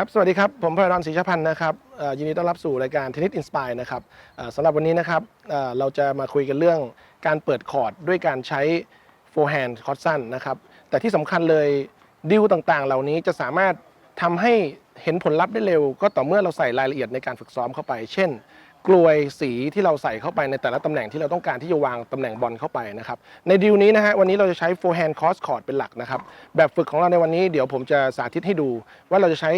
ครับ สวัสดีครับ ผมพลรอนศรีชพันธ์นะครับยินดีต้อนรับสู่รายการเทนนิสอินสปายนะครับสำหรับวันนี้นะครับเอ่อเราจะมาคุยกันเรื่องการเปิดคอร์ดด้วยการใช้โฟร์แฮนด์คอร์ดสั้นนะครับ แต่ที่สำคัญเลยดิวต่างๆ เหล่านี้จะสามารถทำให้เห็นผลลัพธ์ได้เร็ว ก็ต่อเมื่อเราใส่รายละเอียดในการฝึกซ้อมเข้าไป เช่น กลวยสีที่เราใส่เข้าไปในแต่ละตำแหน่งที่เราต้องการที่จะวางตำแหน่งบอลเข้าไปนะครับในดิวนี้นะฮะวันนี้เราจะใช้ forehand cross court เป็นหลักนะครับแบบฝึกของเราในวันนี้เดี๋ยวผมจะสาธิตให้ดู ว่าเราจะใช้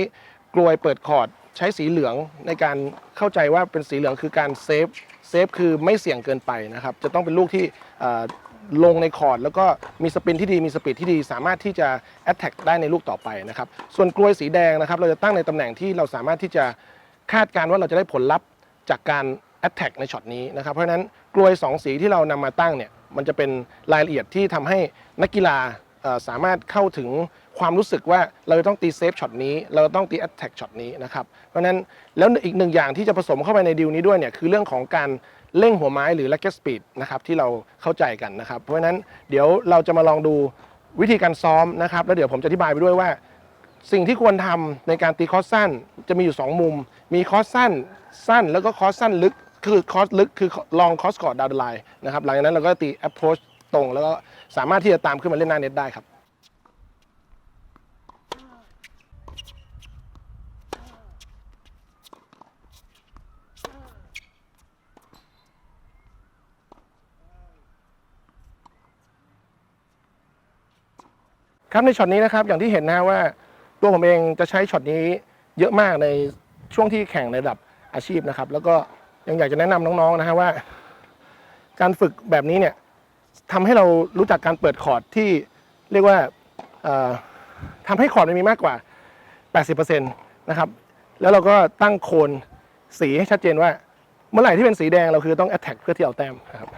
กลวยเปิดคอร์ดใช้สีเหลืองในการเข้าใจว่าเป็นสีเหลืองคือการเซฟเซฟคือไม่เสี่ยงเกินไปนะครับจะต้องเป็นลูกที่ลงในคอร์ดแล้วก็มีสปินที่ดีมีสปีดที่ดี สามารถที่จะ attack ได้ในลูกต่อไปนะครับส่วนกลวยสีแดงนะครับเราจะตั้งในตำแหน่งที่เราสามารถที่จะคาดการณ์ว่าเราจะได้ผลลัพธ์ จากการ attack ในช็อตนี้นะครับ เพราะฉะนั้นกลวย 2 สีที่เรานำมาตั้งเนี่ยมันจะเป็นรายละเอียดที่ทำให้นักกีฬาสามารถเข้าถึงความรู้สึกว่าเราจะต้องตีเซฟช็อตนี้ เราต้องตี attack ช็อตนี้นะครับ เพราะฉะนั้นแล้วอีกหนึ่งอย่างที่จะผสมเข้าไปในดีลนี้ด้วยเนี่ยคือเรื่องของการเร่งหัวไม้หรือ racket speed นะครับที่เราเข้าใจกันนะครับ เพราะฉะนั้นเดี๋ยวเราจะมาลองดูวิธีการซ้อมนะครับ แล้วเดี๋ยวผมจะอธิบายไปด้วยว่า สิ่งที่ควรทำในการตีคอร์สสั้นจะมีอยู่ 2 มุม มีคอร์สสั้นสั้นแล้วก็คอร์สสั้นลึก คือคอร์สลึกคือลองคอร์สคอดดาวน์ไลน์นะครับหลังจากนั้นเราก็ตี approach ตรง แล้วก็สามารถที่จะตามขึ้นมาเล่นหน้าเน็ตได้ครับครับในช็อตนี้นะครับอย่างที่เห็นนะว่า ตัวผมเองจะใช้ช็อตนี้เยอะมากในช่วงที่แข่งในระดับอาชีพนะครับ แล้วก็ยังอยากจะแนะนำน้องๆนะฮะว่า การฝึกแบบนี้เนี่ยทำให้เรารู้จักการเปิดคอร์ดที่เรียกว่าเอ่อทำให้คอร์ดมันมีมากกว่า 80%นะครับ แล้วเราก็ตั้งโคนสีให้ชัดเจนว่า เมื่อไหร่ที่เป็นสีแดงเราคือต้อง attack เพื่อที่เอาแต้มครับ